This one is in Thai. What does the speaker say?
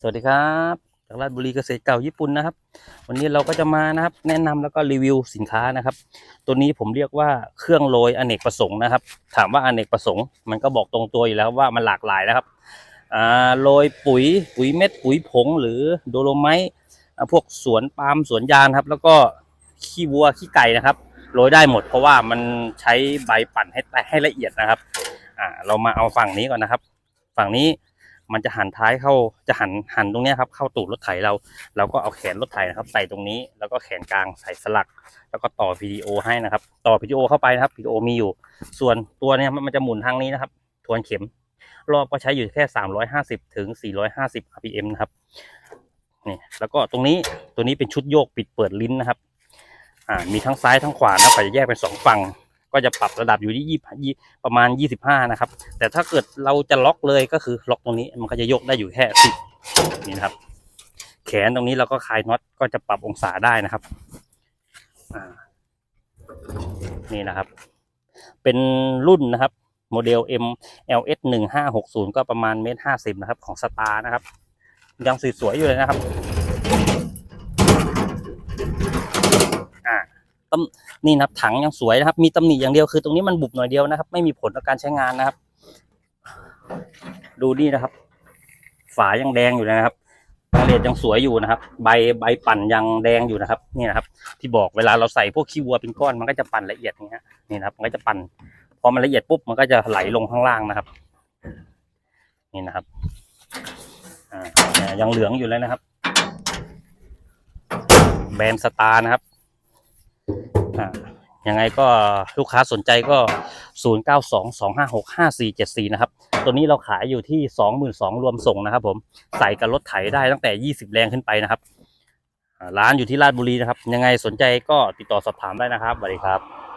สวัสดีครับจากราชบุรีเกษตรเก่าญี่ปุ่นนะครับ วันนี้เราก็จะมานะครับ แนะนำแล้วก็รีวิวสินค้านะครับ ตัวนี้ผมเรียกว่าเครื่องโรยอเนกประสงค์นะครับ ถามว่าอเนกประสงค์ มันก็บอกตรงตัวอยู่แล้วว่ามันหลากหลายนะครับอ่าโรยปุ๋ยปุ๋ยเม็ดปุ๋ยผง หรือโดโลไมต์พวกสวนปาล์มสวนยางครับ แล้วก็ขี้วัวขี้ไก่นะครับโรยได้หมด เพราะว่ามันใช้ใบปั่นให้แตกให้ละเอียดนะครับ อ่าเรามาเอาฝั่งนี้ก่อนนะครับ ฝั่งนี้ มันจะหันท้ายเข้าจะหันหันตรงนี้ครับเข้าตูดรถไถเรา เราก็เอาแขนรถไถนะครับ ใส่ตรงนี้แล้วก็แขนกลางใส่สลัก แล้วก็ต่อ PDO ให้นะครับ ต่อ PDO เข้าไปนะครับ PDO มีอยู่ ส่วนตัวเนี้ยมันจะหมุนทางนี้นะครับ ทวนเข็ม รอบก็ใช้อยู่แค่ 350ถึง450 RPM นะครับนี่แล้วก็ตรงนี้ตัวนี้เป็นชุดโยกปิดเปิดลิ้นนะครับอ่ามีทั้งซ้ายทั้งขวานะครับจะแยกเป็นสองฝั่ง ก็จะปรับระดับอยู่ที่ยี่ยี่ประมาณ 25 นะครับ แต่ถ้าเกิดเราจะล็อกเลยก็คือล็อกตรงนี้มันก็จะยกได้อยู่แค่สิบนี่นะครับ แขนตรงนี้เราก็คลายน็อตก็จะปรับองศาได้นะครับอ่านี่นะครับ เป็นรุ่นนะครับ โมเดล M LS หนึ่งห้าหกศูนย์ก็ประมาณเมตรห้าสิบนะครับ ของสตาร์นะครับ ยังสวยๆอยู่เลยนะครับ อ่าตำ นี่นะครับถังยังสวยนะครับ มีตำหนิอย่างเดียวคือตรงนี้มันบุบหน่อยเดียวนะครับ ไม่มีผลต่อการใช้งานนะครับ ดูนี่นะครับ ฝายังแดงอยู่นะครับรายลดยังสวยอยู่นะครับ ใบใบปั่นยังแดงอยู่นะครับ นี่นะครับ ที่บอกเวลาเราใส่พวกขี้วัวเป็นก้อนมันก็จะปั่นละเอียดอย่างเงี้ยนี่นะครับ มันก็จะปั่นพอมันละเอียดปุ๊บมันก็จะไหลลงข้างล่างนะครับ นี่นะครับอ่ายังเหลืองอยู่เลยนะครับ แบรนด์สตาร์นะครับ ยังไงก็ลูกค้าสนใจก็ 0 9 2 2 5 6 5 4 7 4 นะครับ ตัวนี้เราขายอยู่ที่ 22,000รวมส่งนะครับผม ใส่กับรถไถได้ตั้งแต่ 20 แรงขึ้นไปนะครับ ร้านอยู่ที่ราชบุรีนะครับ ยังไงสนใจก็ติดต่อสอบถามได้นะครับสวัสดีครับ